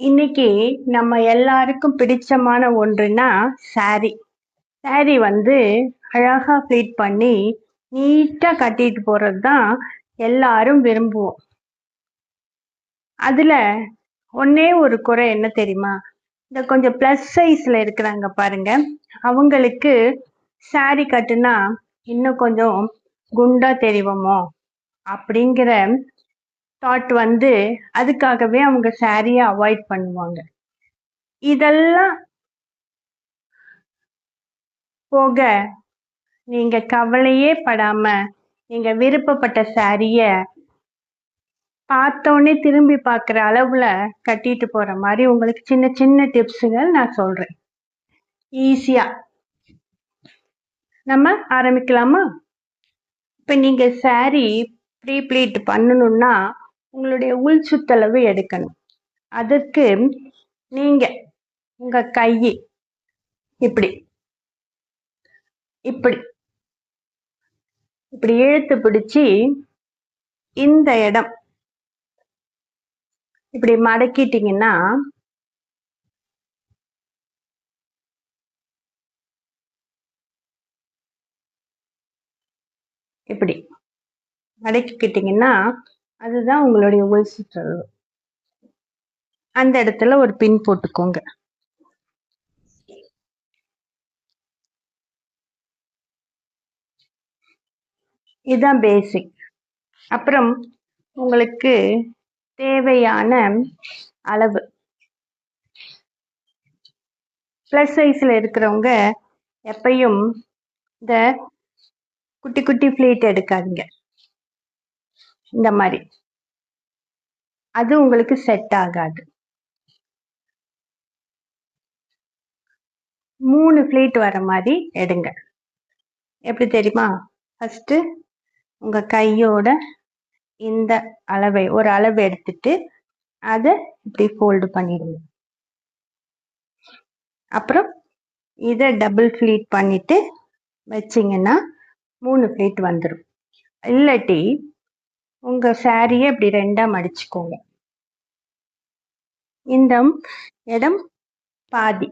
இன்னைக்கு நம்ம எல்லாருக்கும் பிடிச்சமான ஒன்றுனா சாரி சாரி வந்து அழகா ஃபிளீட் பண்ணி நீட்டா கட்டிட்டு போறது தான் எல்லாரும் விரும்புவோம். அதுல ஒன்னே ஒரு குறை என்ன தெரியுமா? இந்த கொஞ்சம் ப்ளஸ் சைஸ்ல இருக்கிறாங்க பாருங்க. அவங்களுக்கு சாரி கட்டுனா இன்னும் கொஞ்சம் குண்டா தெரிவோமோ அப்படிங்கிற தாட் வந்து அதுக்காகவே அவங்க சாரியை அவாய்ட் பண்ணுவாங்க. இதெல்லாம் போக நீங்க கவலையே படாம நீங்க விருப்பப்பட்ட சாரிய பார்த்தோன்னே திரும்பி பார்க்குற அளவுல கட்டிட்டு போற மாதிரி உங்களுக்கு சின்ன சின்ன டிப்ஸுகள் நான் சொல்றேன். ஈஸியா நம்ம ஆரம்பிக்கலாமா? இப்ப நீங்க சாரி ப்ரீ ப்ளீட் பண்ணணும்னா உங்களுடைய உள் சுத்தளவு எடுக்கணும். அதுக்கு நீங்க உங்க கை இப்படி இப்படி இப்படி இழுத்து பிடிச்சி இந்த இடம் இப்படி மடக்கிட்டீங்கன்னா இப்படி மடக்கிக்கிட்டீங்கன்னா அதுதான் உங்களுடைய உள் சுற்றளவு. அந்த இடத்துல ஒரு பின் போட்டுக்கோங்க. இதுதான் பேசிக் அப்புறம் உங்களுக்கு தேவையான அளவு. ப்ளஸ் சைஸில் இருக்கிறவங்க எப்பையும் இந்த குட்டி குட்டி ஃப்ளீட் எடுக்காதீங்க. இந்த மாதிரி. அது உங்களுக்கு செட் ஆகாது. மூணு ஃப்ளீட் வர மாதிரி எடுங்க. எப்படி தெரியுமா? ஃபஸ்ட்டு உங்கள் கையோட இந்த அளவை ஒரு அளவு எடுத்துட்டு அதை இப்படி ஃபோல்டு பண்ணிடுங்க. அப்புறம் இதை டபுள் ஃப்ளீட் பண்ணிட்டு வச்சிங்கன்னா மூணு ஃப்ளீட் வந்துடும் இல்லாட்டி உங்க சாரியை இப்படி ரெண்டா மடிச்சுக்கோங்க. இந்த இடம் பாதி.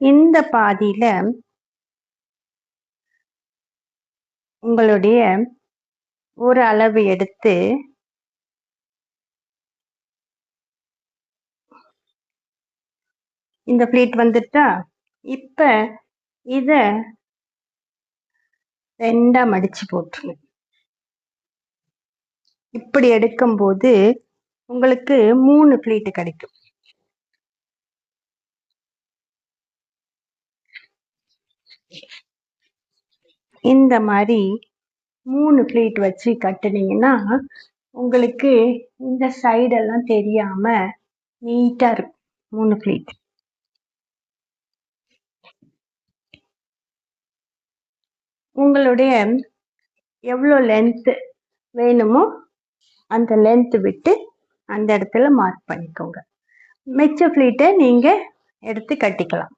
இந்த பாதியில உங்களுடைய ஒரு அளவு எடுத்து இந்த ப்ளீட் வந்துட்டா இப்ப இத ரெண்டா மடிச்சு போட்டுருங்க. இப்படி எடுக்கும்போது உங்களுக்கு மூணு ப்ளீட் கிடைக்கும். இந்த மாதிரி மூணு பிளேட் வச்சு கட்டுனீங்கன்னா உங்களுக்கு இந்த சைடெல்லாம் தெரியாம நீட்டா இருக்கும் மூணு பிளேட் உங்களுடைய எவ்வளோ லென்த்து வேணுமோ அந்த லென்த்து விட்டு அந்த இடத்துல மார்க் பண்ணிக்கோங்க. மிச்ச ஃப்ளீட்டை நீங்கள் எடுத்து கட்டிக்கலாம்.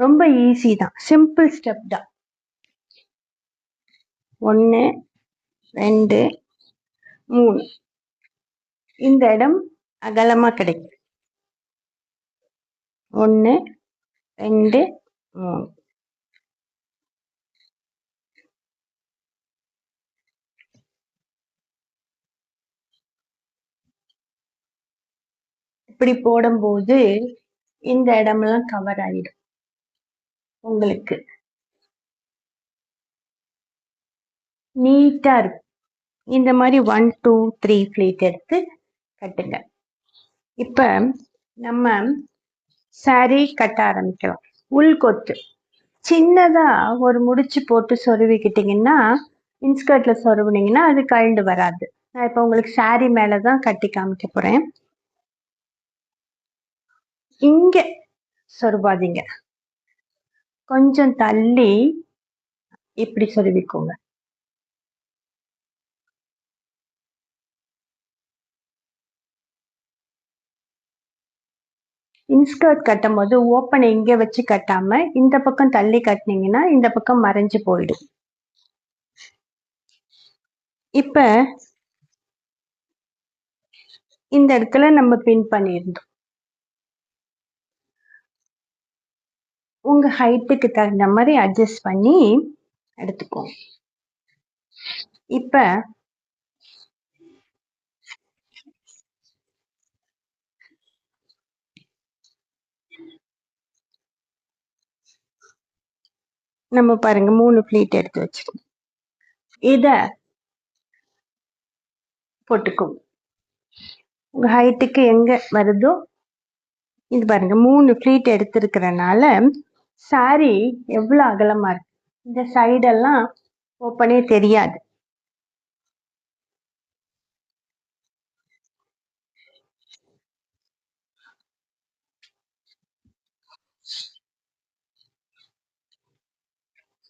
ரொம்ப ஈஸி தான். சிம்பிள் ஸ்டெப் தான். ஒன்று ரெண்டு மூணு. இந்த இடம் அகலமாக கிடைக்கும். ஒன்று ரெண்டு மூணு. இப்படி போடும்போது இந்த இடமெல்லாம் கவர் ஆயிடும். உங்களுக்கு. நீட்டா இருக்கும். இந்த மாதிரி ஒன் டூ த்ரீ ஃப்ளீட் எடுத்து கட்டுங்க. இப்ப நம்ம சாரி கட்ட ஆரம்பிக்கலாம் உள்கொத்து சின்னதா ஒரு முடிச்சு போட்டு சொருவிக்கிட்டீங்கன்னா இன்ஸ்கர்ட்ல சொருவுனீங்கன்னா அது கழண்டு வராது. நான் இப்போ உங்களுக்கு saree மேலதான் கட்டி காமிக்க போறேன். இங்க சொருபாதீங்க. கொஞ்சம் தள்ளி இப்படி சொருவிக்கோங்க. இன்ஸ்கர்ட் கட்டும் போது ஓப்பனை இங்க வச்சு கட்டாம இந்த பக்கம் தள்ளி கட்டினீங்கன்னா இந்த பக்கம் மறைஞ்சு போயிடும். இப்போ இந்த இடத்துல நம்ம பின் பண்ணியிருந்தோம் உங்க ஹைட்டுக்கு தகுந்த மாதிரி அட்ஜஸ்ட் பண்ணி எடுத்துக்கோங்க இப்ப நம்ம பாருங்க மூணு பிளேட் எடுத்து வச்சிருக்கோம். இத போட்டுக்கோங்க. உங்க ஹைட்டுக்கு எங்க வருதோ இது பாருங்க மூணு ஃப்ளீட் எடுத்திருக்கிறனால சாரி எவ்வளோ அகலமா இருக்கு? இந்த சைடெல்லாம் ஓப்பனே தெரியாது.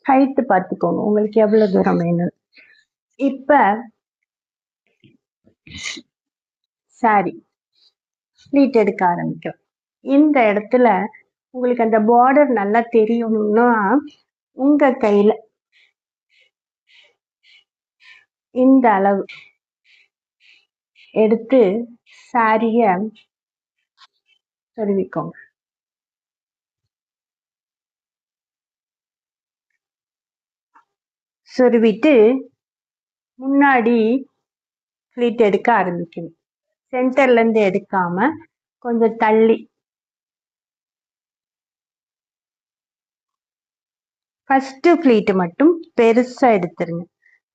ஹைட்டு பார்த்துக்கோங்க. உங்களுக்கு எவ்வளோ தூரம் வேணும் இப்போ சாரி ஸ்லீட் எடுக்க ஆரம்பிக்கும். இந்த இடத்துல உங்களுக்கு அந்த பார்டர் நல்லா தெரியணும்னா உங்க கையில இந்த அளவு எடுத்து சாரிய சொருவிக்கோங்க சொருவிட்டு முன்னாடி ஃப்ளீட் எடுக்க ஆரம்பிக்கணும். சென்டர்லேருந்து எடுக்காமல் எடுக்காம கொஞ்சம் தள்ளி ஃபர்ஸ்ட் ஃப்ளீட் மட்டும் பெருசா எடுத்துருங்க.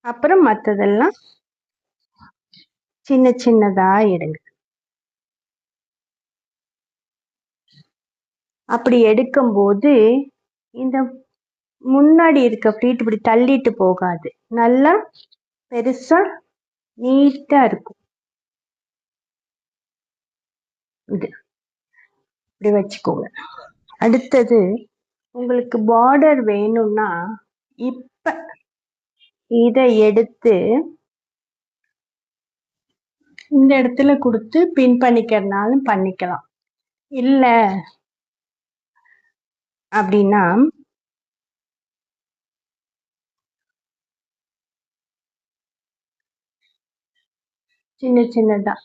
அப்புறம் மற்றதெல்லாம் சின்ன சின்னதா எடுங்க. அப்படி எடுக்கும்போது இந்த முன்னாடி இருக்க ஃப்ளீட் இப்படி தள்ளிட்டு போகாது. நல்லா பெருசா நீட்டா இருக்கும். இது. இப்படி வச்சுக்கோங்க. அடுத்தது உங்களுக்கு பார்டர் வேணும்னா இப்ப இதை எடுத்து இந்த இடத்துல கொடுத்து பின் பண்ணிக்கிறனாலும் பண்ணிக்கலாம். இல்லை அப்படின்னா சின்ன சின்னதா.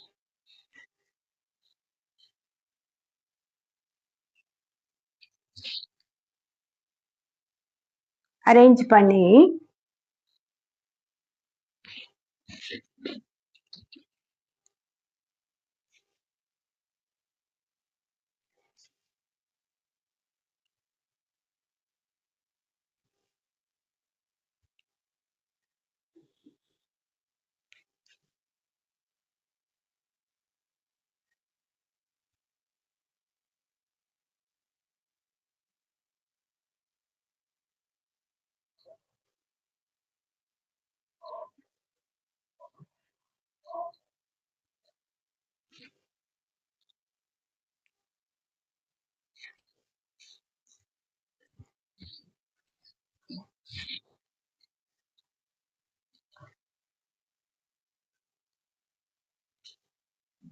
அரேஞ்ச் பண்ணி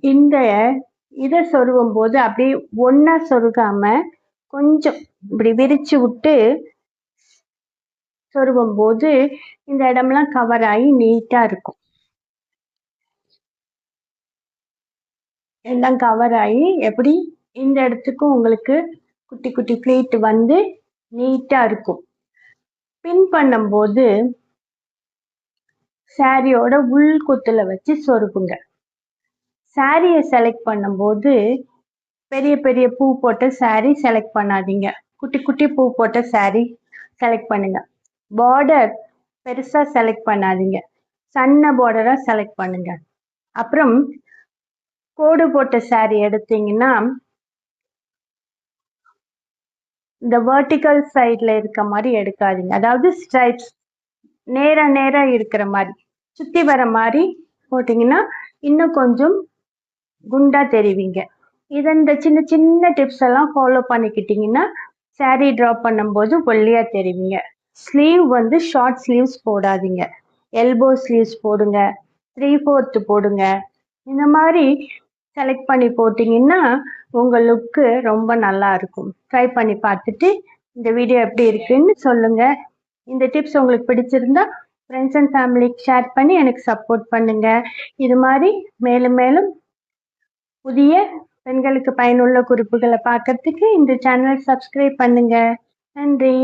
இந்த இதை சொருகும் போது அப்படியே ஒன்னா சொருகாம கொஞ்சம் இப்படி விரிச்சு விட்டு சொருகும் போது இந்த இடம்லாம் கவர் ஆகி நீட்டா இருக்கும். எல்லாம் கவர் ஆகி எப்படி? இந்த இடத்துக்கும் உங்களுக்கு குட்டி குட்டி பிளேட் வந்து நீட்டா இருக்கும். பின் பண்ணும்போது சாரியோட உள் குத்துல வச்சு சொருகுங்க. சாரியை செலக்ட் பண்ணும்போது பெரிய பெரிய பூ போட்ட சாரி செலக்ட் பண்ணாதீங்க. குட்டி குட்டி பூ போட்ட சாரி செலக்ட் பண்ணுங்க. பார்டர் பெருசாக செலக்ட் பண்ணாதீங்க. சன்ன பார்டராக செலக்ட் பண்ணுங்க. அப்புறம் கோடு போட்ட சாரி எடுத்தீங்கன்னா இந்த வேர்டிக்கல் சைடில் இருக்க மாதிரி எடுக்காதீங்க. அதாவது ஸ்ட்ரைப்ஸ் நேர நேராக இருக்கிற மாதிரி. சுற்றி வர மாதிரி போட்டிங்கன்னா இன்னும் கொஞ்சம் குண்டா தெரிவிங்க. இதை இந்த சின்ன சின்ன டிப்ஸ் எல்லாம் ஃபாலோ பண்ணிக்கிட்டீங்கன்னா saree ட்ரா பண்ணும்போது ஒல்லியா தெரிவிங்க. ஸ்லீவ் வந்து ஷார்ட் ஸ்லீவ்ஸ் போடாதீங்க. எல்போ ஸ்லீவ்ஸ் போடுங்க. த்ரீ ஃபோர்த்து போடுங்க. இந்த மாதிரி செலக்ட் பண்ணி போட்டிங்கன்னா உங்கள் லுக்கு ரொம்ப நல்லா இருக்கும். ட்ரை பண்ணி பார்த்துட்டு இந்த வீடியோ எப்படி இருக்குன்னு சொல்லுங்கள் இந்த டிப்ஸ் உங்களுக்கு பிடிச்சிருந்தா ஃப்ரெண்ட்ஸ் அண்ட் ஃபேமிலிக்கு ஷேர் பண்ணி எனக்கு சப்போர்ட் பண்ணுங்கள் இது மாதிரி மேலும் மேலும் புதிய பெண்களுக்கு பயனுள்ள குறிப்புகளை பார்க்கறதுக்கு இந்த சேனல் சப்ஸ்கிரைப் பண்ணுங்க. நன்றி.